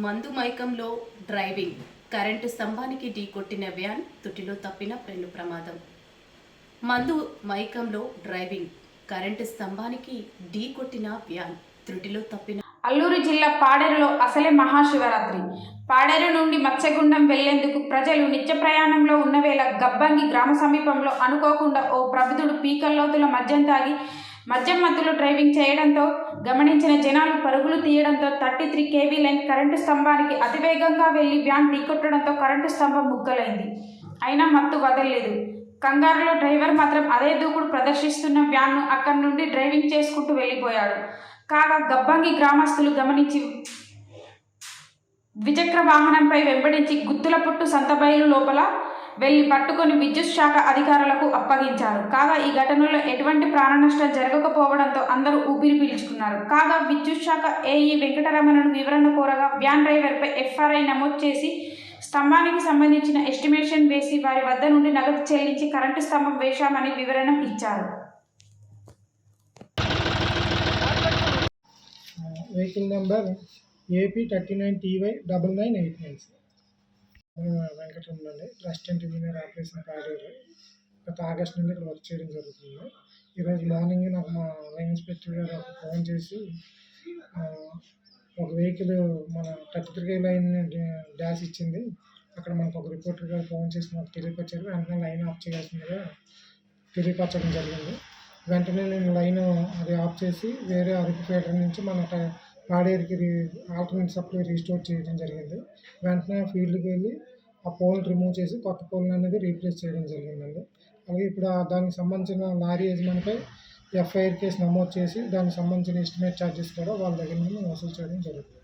మందు మైకంలో driving. Current స్తంభానికి ఢీకొట్టిన వ్యాన్ తుటిలో తప్పిన పెను ప్రమాదం. మందు మైకంలో డ్రైవింగ్. కరెంటు స్తంభానికి ఢీకొట్టిన వ్యాన్ త్రుటిలో తప్పిన అల్లూరు జిల్లా పాడేరులో అసలే మహాశివరాత్రి. పాడేరు నుండి మత్స్యగుండం వెళ్ళేందుకు ప్రజలు నిత్య ప్రయాణంలో ఉన్న వేళ గబ్బంగి గ్రామ సమీపంలో అనుకోకుండా ఓ ప్రబుధుడు పీకల్లోతుల మద్యం తాగి మద్యం మత్తులో డ్రైవింగ్ చేయడంతో గమనించిన జనాలు పరుగులు తీయడంతో thirty three KV line current స్తంభానికి అతివేగంగా వెళ్ళి వ్యాన్ ఢీకొట్టడంతో కరెంటు స్తంభం ముక్కలైంది. అయినా మత్తు వదలలేదు. కంగారులో డ్రైవర్ మాత్రం అదే దూకుడు ప్రదర్శిస్తున్న వ్యాన్ను అక్కడి నుండి డ్రైవింగ్ చేసుకుంటూ వెళ్ళిపోయాడు. కాగా గబ్బంగి గ్రామస్తులు గమనించి ద్విచక్ర వాహనంపై వెంబడించి గుత్తుల పుట్టు సంతబయలు లోపల వెళ్ళి పట్టుకుని విద్యుత్ శాఖ అధికారులకు అప్పగించారు. కాగా ఈ ఘటనలో ఎటువంటి ప్రాణ నష్టం జరగకపోవడంతో అందరూ ఊపిరి పీల్చుకున్నారు. కాగా విద్యుత్ శాఖ ఏఈ వెంకటరమణను వివరణ కోరగా వ్యాన్ డ్రైవర్పై ఎఫ్ఆర్ఐ నమోదు చేసి స్తంభానికి సంబంధించిన ఎస్టిమేషన్ వేసి వారి వద్ద నుండి నగదు చెల్లించి కరెంటు స్తంభం వేశామని వివరణ ఇచ్చారు. Vehicle number AP thirty nine TY double nine eight nine Venkataramana అండి అసిస్టెంట్ ఇంజనీర్ ఆపరేషన్ పాడేరు గత ఆగస్ట్ నుండి ఇక్కడ వర్క్ చేయడం జరుగుతుంది. ఈరోజు మార్నింగ్ నాకు మా లైన్ ఇన్స్పెక్టర్ గారు ఒక ఫోన్ చేసి ఒక వెహికల్ మన థర్టీ త్రీ లైన్ డాష్ ఇచ్చింది. అక్కడ మనకు ఒక రిపోర్టర్ గారు ఫోన్ చేసి మాకు తెలియపరిచారు. వెంటనే లైన్ ఆఫ్ చేయాల్సిందిగా తెలియపరచడం జరిగింది. వెంటనే నేను లైన్ అది ఆఫ్ చేసి వేరే అరకు నుంచి మన ట- పాడేరుకి రీ ఆల్టర్నేట్ సప్లై రీస్టోర్ చేయడం జరిగింది. వెంటనే ఫీల్డ్కి వెళ్ళి ఆ పోల్ని రిమూవ్ చేసి కొత్త పోల్ అనేది రీప్లేస్ చేయడం జరిగిందండి. అలాగే ఇప్పుడు దానికి సంబంధించిన లారీ యజమానిపై ఎఫ్ఐఆర్ కేసు నమోదు చేసి దానికి సంబంధించిన ఎస్టిమేట్ ఛార్జెస్ కూడా వాళ్ళ దగ్గర నుండి వసూలు చేయడం జరుగుతుంది.